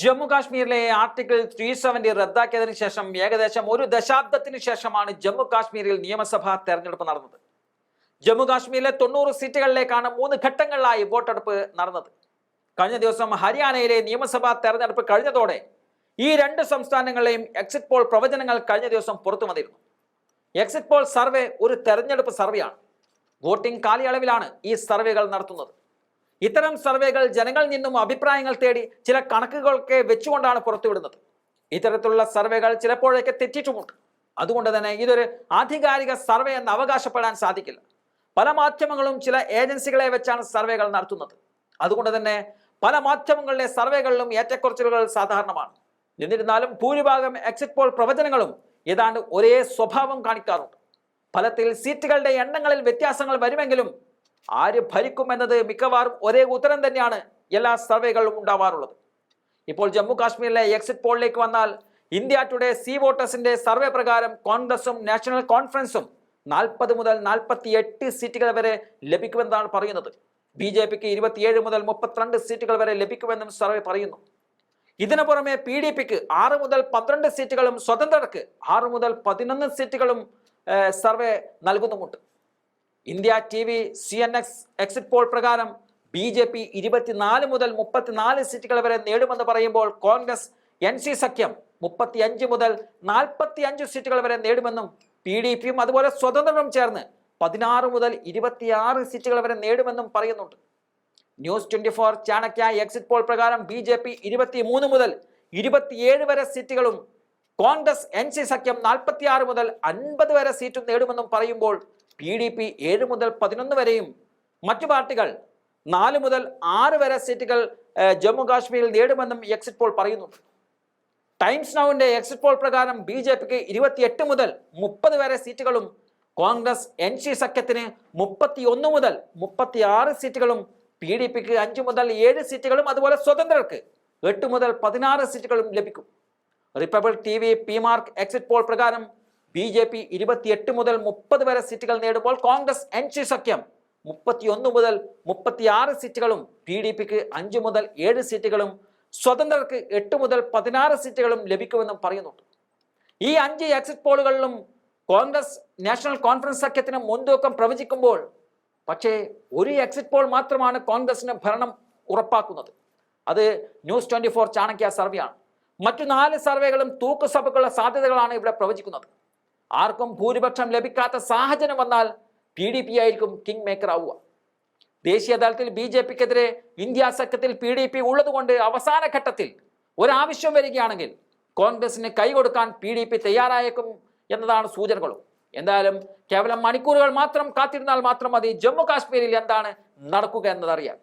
ജമ്മു കാശ്മീരിലെ article three seventy റദ്ദാക്കിയതിനു ശേഷം ഏകദേശം ഒരു ദശാബ്ദത്തിന് ശേഷമാണ് ജമ്മു കാശ്മീരിൽ നിയമസഭാ തെരഞ്ഞെടുപ്പ് നടന്നത്. ജമ്മു കാശ്മീരിലെ തൊണ്ണൂറ് സീറ്റുകളിലേക്കാണ് മൂന്ന് ഘട്ടങ്ങളിലായി വോട്ടെടുപ്പ് നടന്നത്. കഴിഞ്ഞ ദിവസം ഹരിയാനയിലെ നിയമസഭാ തെരഞ്ഞെടുപ്പ് കഴിഞ്ഞതോടെ ഈ രണ്ട് സംസ്ഥാനങ്ങളിലെയും എക്സിറ്റ് പോൾ പ്രവചനങ്ങൾ കഴിഞ്ഞ ദിവസം പുറത്തു വന്നിരുന്നു. എക്സിറ്റ് പോൾ സർവേ ഒരു തെരഞ്ഞെടുപ്പ് സർവേയാണ്. വോട്ടിംഗ് കാലയളവിലാണ് ഈ സർവേകൾ നടത്തുന്നത്. ഇത്തരം സർവേകൾ ജനങ്ങളിൽ നിന്നും അഭിപ്രായങ്ങൾ തേടി ചില കണക്കുകളൊക്കെ വെച്ചുകൊണ്ടാണ് പുറത്തുവിടുന്നത്. ഇത്തരത്തിലുള്ള സർവേകൾ ചിലപ്പോഴൊക്കെ തെറ്റിച്ചുമുണ്ട് അതുകൊണ്ട് തന്നെ ഇതൊരു ആധികാരിക സർവേ എന്ന് അവകാശപ്പെടാൻ സാധിക്കില്ല. പല മാധ്യമങ്ങളും ചില ഏജൻസികളെ വെച്ചാണ് സർവേകൾ നടത്തുന്നത്. അതുകൊണ്ട് തന്നെ പല മാധ്യമങ്ങളിലെ സർവേകളിലും ഏറ്റക്കുറച്ചിലുകൾ സാധാരണമാണ്. എന്നിരുന്നാലും ഭൂരിഭാഗം എക്സിറ്റ് പോൾ പ്രവചനങ്ങളും ഏതാണ്ട് ഒരേ സ്വഭാവം കാണിക്കാറുണ്ട്. ഫലത്തിൽ സീറ്റുകളുടെ എണ്ണങ്ങളിൽ വ്യത്യാസങ്ങൾ വരുമെങ്കിലും ആര് ഭരിക്കുമെന്നത് മിക്കവാറും ഒരേ ഉത്തരം തന്നെയാണ് എല്ലാ സർവേകളിലും ഉണ്ടാവാറുള്ളത്. ഇപ്പോൾ ജമ്മു കാശ്മീരിലെ എക്സിറ്റ് പോളിലേക്ക് വന്നാൽ ഇന്ത്യ ടുഡേ സി വോട്ടേഴ്സിന്റെ സർവേ പ്രകാരം കോൺഗ്രസും നാഷണൽ കോൺഫറൻസും നാൽപ്പത് മുതൽ നാൽപ്പത്തി എട്ട് സീറ്റുകൾ വരെ ലഭിക്കുമെന്നാണ് പറയുന്നത്. ബി ജെ പിക്ക് ഇരുപത്തിയേഴ് മുതൽ മുപ്പത്തിരണ്ട് സീറ്റുകൾ വരെ ലഭിക്കുമെന്നും സർവേ പറയുന്നു. ഇതിനു പുറമെ പി ഡി പിക്ക് ആറ് മുതൽ പന്ത്രണ്ട് സീറ്റുകളും സ്വതന്ത്രർക്ക് ആറ് മുതൽ പതിനൊന്ന് സീറ്റുകളും survey നൽകുന്നുമുണ്ട്. India T V C N X exit poll പ്രകാരം ബി ജെ പി ഇരുപത്തിനാല് മുതൽ മുപ്പത്തിനാല് സീറ്റുകൾ വരെ നേടുമെന്ന് പറയുമ്പോൾ കോൺഗ്രസ് എൻ സി സഖ്യം മുപ്പത്തി അഞ്ച് മുതൽ നാൽപ്പത്തി അഞ്ച് സീറ്റുകൾ വരെ നേടുമെന്നും പി ഡി പിയും അതുപോലെ സ്വതന്ത്രരും ചേർന്ന് പതിനാറ് മുതൽ ഇരുപത്തിയാറ് സീറ്റുകൾ വരെ നേടുമെന്നും പറയുന്നുണ്ട്. News Twenty Four Chanakya exit poll പ്രകാരം ബി ജെ പി ഇരുപത്തി മൂന്ന് മുതൽ ഇരുപത്തിയേഴ് വരെ സീറ്റുകളും കോൺഗ്രസ് എൻ സി സഖ്യം നാൽപ്പത്തിയാറ് മുതൽ അൻപത് വരെ സീറ്റും നേടുമെന്നും പറയുമ്പോൾ പി ഡി പി ഏഴ് മുതൽ പതിനൊന്ന് വരെയും മറ്റു പാർട്ടികൾ നാല് മുതൽ ആറ് വരെ സീറ്റുകൾ ജമ്മു കാശ്മീരിൽ നേടുമെന്നും എക്സിറ്റ് പോൾ പറയുന്നു. ടൈംസ് നൗവിന്റെ എക്സിറ്റ് പോൾ പ്രകാരം ബി ജെ പിക്ക് ഇരുപത്തിയെട്ട് മുതൽ മുപ്പത് വരെ സീറ്റുകളും കോൺഗ്രസ് എൻ സി സഖ്യത്തിന് മുപ്പത്തി ഒന്ന് മുതൽ മുപ്പത്തി ആറ് സീറ്റുകളും പി ഡി പിക്ക് അഞ്ച് മുതൽ ഏഴ് സീറ്റുകളും അതുപോലെ സ്വതന്ത്രർക്ക് എട്ട് മുതൽ പതിനാറ് സീറ്റുകളും ലഭിക്കും. Republic T V P Marq exit poll പ്രകാരം ബി ജെ പി ഇരുപത്തിയെട്ട് മുതൽ മുപ്പത് വരെ സീറ്റുകൾ നേടുമ്പോൾ കോൺഗ്രസ് എൻ സി സഖ്യം മുപ്പത്തിയൊന്ന് മുതൽ മുപ്പത്തിയാറ് സീറ്റുകളും പി ഡി പിക്ക് അഞ്ച് മുതൽ ഏഴ് സീറ്റുകളും സ്വതന്ത്രർക്ക് എട്ട് മുതൽ പതിനാറ് സീറ്റുകളും ലഭിക്കുമെന്നും പറയുന്നുണ്ട്. ഈ അഞ്ച് എക്സിറ്റ് പോളുകളിലും കോൺഗ്രസ് നാഷണൽ കോൺഫറൻസ് സഖ്യത്തിന് മുൻതൂക്കം പ്രവചിക്കുമ്പോൾ പക്ഷേ ഒരു എക്സിറ്റ് പോൾ മാത്രമാണ് കോൺഗ്രസിന് ഭരണം ഉറപ്പാക്കുന്നത്. അത് ന്യൂസ് ട്വന്റി ഫോർ ചാണക്യ സർവേയാണ്. മറ്റു നാല് സർവേകളും തൂക്കുസഭയ്ക്കുള്ള സാധ്യതകളാണ് ഇവിടെ പ്രവചിക്കുന്നത്. ആർക്കും ഭൂരിപക്ഷം ലഭിക്കാത്ത സാഹചര്യം വന്നാൽ പി ഡി പി ആയിരിക്കും കിങ് മേക്കർ ആവുക. ദേശീയ തലത്തിൽ ബി ജെ പിക്കെതിരെ ഇന്ത്യ സഖ്യത്തിൽ പി ഡി പി ഉള്ളതുകൊണ്ട് അവസാന ഘട്ടത്തിൽ ഒരാവശ്യം വരികയാണെങ്കിൽ കോൺഗ്രസിന് കൈകൊടുക്കാൻ പി ഡി പി തയ്യാറായേക്കും എന്നതാണ് സൂചനകളും. എന്തായാലും കേവലം മണിക്കൂറുകൾ മാത്രം കാത്തിരുന്നാൽ മാത്രം മതി. ജമ്മു കാശ്മീരിൽ എന്താണ് നടക്കുക എന്നതറിയാൻ.